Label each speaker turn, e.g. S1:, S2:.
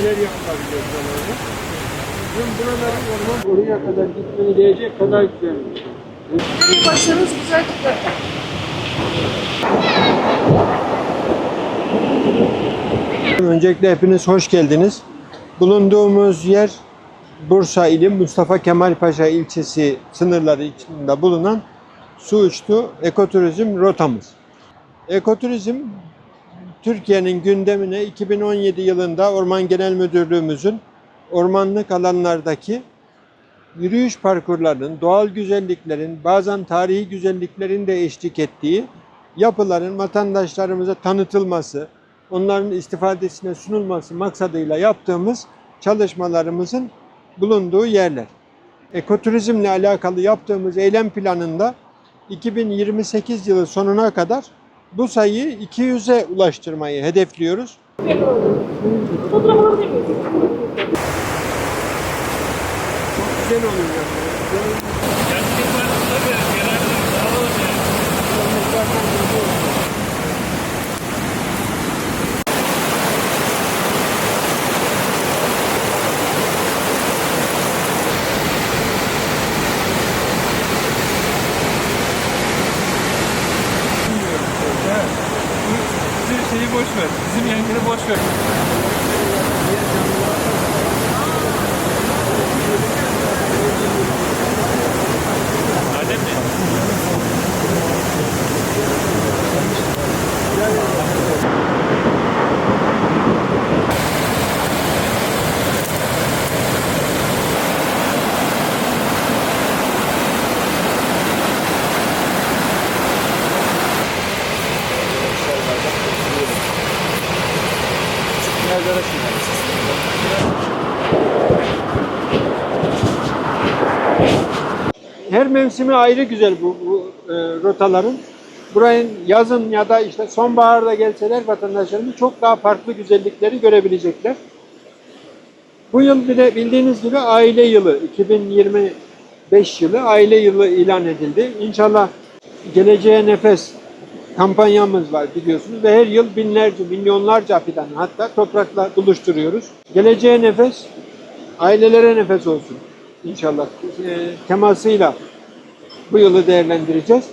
S1: neler yapılabiliyor buralarda. Bizim buraların orman oraya kadar gitmeyi değecek kadar güzelmiş.
S2: Nereye baksanız güzel gider.
S1: Öncelikle hepiniz hoş geldiniz. Bulunduğumuz yer Bursa ili Mustafa Kemal Paşa ilçesi sınırları içinde bulunan Suuçlu Ekoturizm rotamız. Ekoturizm Türkiye'nin gündemine 2017 yılında Orman Genel Müdürlüğümüzün ormanlık alanlardaki yürüyüş parkurlarının, doğal güzelliklerin, bazen tarihi güzelliklerin de eşlik ettiği yapıların vatandaşlarımıza tanıtılması, onların istifadesine sunulması maksadıyla yaptığımız çalışmalarımızın bulunduğu yerler. Ekoturizmle alakalı yaptığımız eylem planında 2028 yılı sonuna kadar bu sayıyı 200'e ulaştırmayı hedefliyoruz.
S2: Fotoğraf alabilir miyiz?
S1: Çok güzel oluyor.
S3: Bizim şeyi boş ver. Bizim yengeni boş ver.
S1: Her mevsimi ayrı güzel bu, bu e, rotaların. Burayın yazın ya da işte sonbaharda gelseler vatandaşlarımız çok daha farklı güzellikleri görebilecekler. Bu yıl bir de bildiğiniz gibi aile yılı 2025 yılı aile yılı ilan edildi. İnşallah geleceğe nefes kampanyamız var biliyorsunuz ve her yıl binlerce, milyonlarca fidan hatta toprakla buluşturuyoruz. Geleceğe nefes, ailelere nefes olsun inşallah e, temasıyla bu yılı değerlendireceğiz.